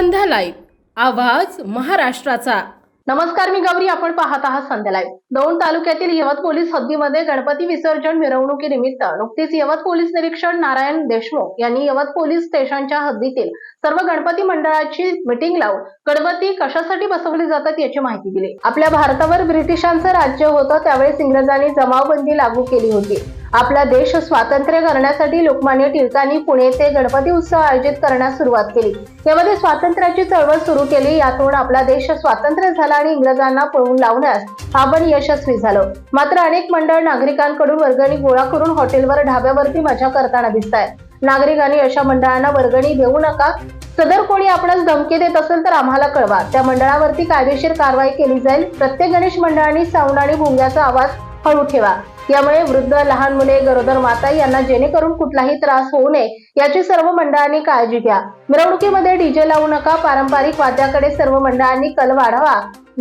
संध्या live. आवाज महाराष्ट्राचा. नमस्कार मी गौरी. आपण पाहत आहात संध्या लाईव्ह. दौंड तालुक्यातील यवत पोलीस हद्दीमध्ये गणपती विसर्जन मिरवणुकीनिमित्त नुकतीच यवत पोलीस निरीक्षक नारायण देशमुख यांनी यवत पोलीस स्टेशनच्या हद्दीतील सर्व गणपती मंडळाची मिटिंग लावून गणपती कशासाठी बसवली जातात याची माहिती दिली. आपल्या भारतावर ब्रिटिशांचं राज्य होतं त्यावेळेस इंग्रजांनी जमावबंदी लागू केली होती. आपला देश स्वातंत्र्य करण्यासाठी लोकमान्य टिळकांनी पुणे येथे गणपती उत्सव आयोजित करण्यास सुरुवात केली. यामध्ये स्वातंत्र्याची चळवळ सुरू केली यातून आपला देश स्वातंत्र्य झाला आणि इंग्रजांना पळवून लावण्यास आपण यशस्वी झालो. मात्र अनेक मंडळ नागरिकांकडून वर्गणी गोळा करून हॉटेलवर ढाब्यावरती मजा करताना दिसत आहेत नागरिकांनी अशा मंडळांना वर्गणी देऊ नका. सदर कोणी आपणास धमकी देत असेल तर आम्हाला कळवा. त्या मंडळावरती कायदेशीर कारवाई केली जाईल. प्रत्येक गणेश मंडळांनी साऊंड आणि भुंग्याचा आवाज हळू ठेवा. यामुळे वृद्ध लहान मुले गरोदर माता यांना जेणेकरून कुठलाही त्रास होऊ नये. याची सर्व मंडळांनी काळजी घ्या. मिरवणुकीमध्ये डीजे लावू नका. पारंपरिक वाद्याकडे सर्व मंडळांनी कल वाढवा.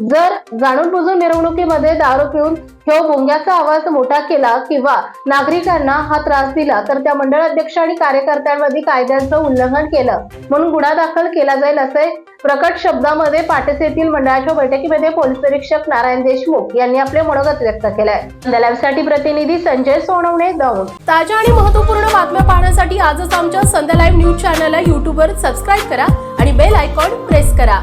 जर जाणून बुजून मिरवणुकीमध्ये दारू पिऊन ह्यो भोंग्याचा आवाज मोठा केला किंवा नागरिकांना हा त्रास दिला तर त्या मंडळ अध्यक्ष आणि कार्यकर्त्यांमध्ये कायद्यांचं उल्लंघन केलं म्हणून गुन्हा दाखल केला जाईल असे प्रकट शब्दामध्ये पाटस येथील मंडळाच्या बैठकीमध्ये पोलीस निरीक्षक नारायण देशमुख यांनी आपले मनोगत व्यक्त केलंय. प्रतिनिधी संजय सोनवणे दौंड. ताज्या आणि महत्त्वपूर्ण बातम्या पाहण्यासाठी आजच आमच्या संध्या लाईव्ह न्यूज चॅनलला युट्यूबवर सबस्क्राईब करा आणि बेल आयकॉन प्रेस करा.